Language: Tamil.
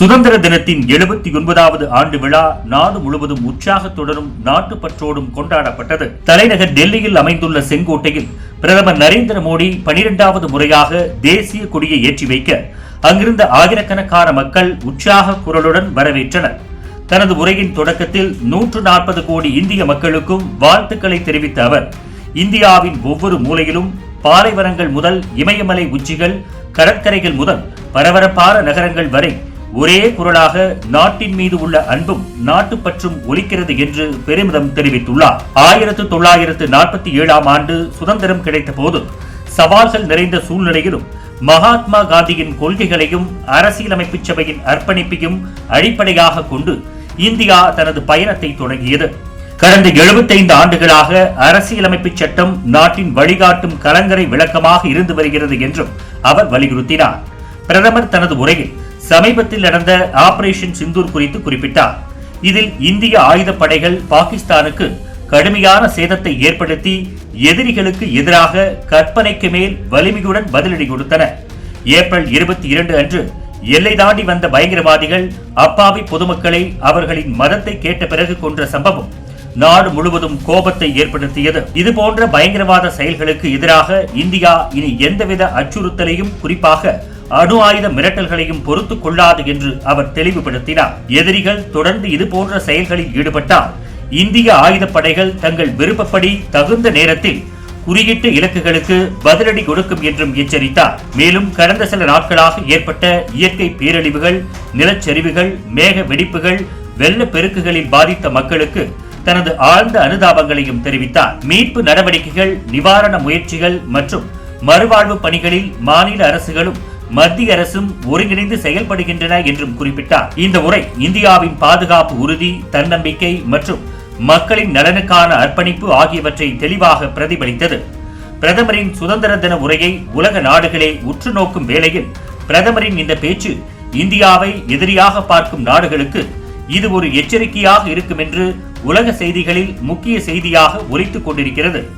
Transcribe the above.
சுதந்திர தினத்தின் எழுபத்தி ஒன்பதாவது ஆண்டு விழா நாடு முழுவதும் உற்சாகத்துடனும் நாட்டுப்பற்றோடும் கொண்டாடப்பட்டது. தலைநகர் டெல்லியில் அமைந்துள்ள செங்கோட்டையில் பிரதமர் நரேந்திர மோடி பனிரெண்டாவது முறையாக தேசிய கொடியை ஏற்றி வைக்க அங்கிருந்த ஆயிரக்கணக்கான மக்கள் உற்சாக குரலுடன் வரவேற்றனர். தனது உரையின் தொடக்கத்தில் நூற்று நாற்பது கோடி இந்திய மக்களுக்கும் வாழ்த்துக்களை தெரிவித்த அவர் இந்தியாவின் ஒவ்வொரு மூலையிலும் பாலைவனங்கள் முதல் இமயமலை உச்சிகள் கடற்கரைகள் முதல் பரபரப்பான நகரங்கள் வரை ஒரே குரலாக நாட்டின் மீது உள்ள அன்பும் நாட்டு பற்றும் ஒலிக்கிறது என்று பெருமிதம் தெரிவித்துள்ளார். ஆயிரத்து தொள்ளாயிரத்து நாற்பத்தி ஏழாம் ஆண்டு சுதந்திரம் கிடைத்த போது சவால்கள் நிறைந்த சூழ்நிலையிலும் மகாத்மா காந்தியின் கொள்கைகளையும் அரசியலமைப்பு சபையின் அர்ப்பணிப்பையும் அடிப்படையாக கொண்டு இந்தியா தனது பயணத்தை தொடங்கியது. கடந்த 75 ஆண்டுகளாக அரசியலமைப்பு சட்டம் நாட்டின் வழிகாட்டும் கலங்கரை விளக்கமாக இருந்து வருகிறது என்றும் அவர் வலியுறுத்தினார். பிரதமர் தனது உரையில் சமீபத்தில் நடந்த ஆபரேஷன் சிந்தூர் குறித்து குறிப்பிட்டார். இதில் இந்திய ஆயுதப்படைகள் பாகிஸ்தானுக்கு கடுமையான சேதத்தை ஏற்படுத்தி எதிரிகளுக்கு எதிராக கற்பனைக்கு மேல் வலிமையுடன் பதிலடி கொடுத்தன. ஏப்ரல் இருபத்தி இரண்டு அன்று எல்லை தாண்டி வந்த பயங்கரவாதிகள் அப்பாவி பொதுமக்களை அவர்களின் மதத்தை கேட்ட பிறகு கொன்ற சம்பவம் நாடு முழுவதும் கோபத்தை ஏற்படுத்தியது. இது போன்ற பயங்கரவாத செயல்களுக்கு எதிராக இந்தியா இனி எந்தவித அச்சுறுத்தலையும் குறிப்பாக அணு ஆயுத மிரட்டல்களையும் பொறுத்துக் கொள்ளாது என்று அவர் தெளிவுபடுத்தினார். எதிரிகள் தொடர்ந்து இதுபோன்ற செயல்களில் ஈடுபட்டால் இந்திய ஆயுதப்படைகள் தங்கள் விருப்பப்படி தகுந்த நேரத்தில் குறியிட்ட இலக்குகளுக்கு பதிலடி கொடுக்கும் என்றும் எச்சரித்தார். மேலும் கடந்த சில நாட்களாக ஏற்பட்ட இயற்கை பேரழிவுகள் நிலச்சரிவுகள் மேக வெடிப்புகள் வெள்ள பெருக்குகளில் பாதித்த மக்களுக்கு தனது ஆழ்ந்த அனுதாபங்களையும் தெரிவித்தார். மீட்பு நடவடிக்கைகள் நிவாரண முயற்சிகள் மற்றும் மறுவாழ்வு பணிகளில் மாநில அரசுகளும் மத்திய அரசும் ஒருங்கிணைந்து செயல்படுகின்றன என்றும் குறிப்பிட்டார். இந்த உரை இந்தியாவின் பாதுகாப்பு உறுதி தன்னம்பிக்கை மற்றும் மக்களின் நலனுக்கான அர்ப்பணிப்பு ஆகியவற்றை தெளிவாக பிரதிபலித்தது. பிரதமரின் சுதந்திர தின உரையை உலக நாடுகளே உற்று நோக்கும் வேளையில் பிரதமரின் இந்த பேச்சு இந்தியாவை எதிரியாக பார்க்கும் நாடுகளுக்கு இது ஒரு எச்சரிக்கையாக இருக்கும் என்று உலக செய்திகளில் முக்கிய செய்தியாக ஒலித்துக் கொண்டிருக்கிறது.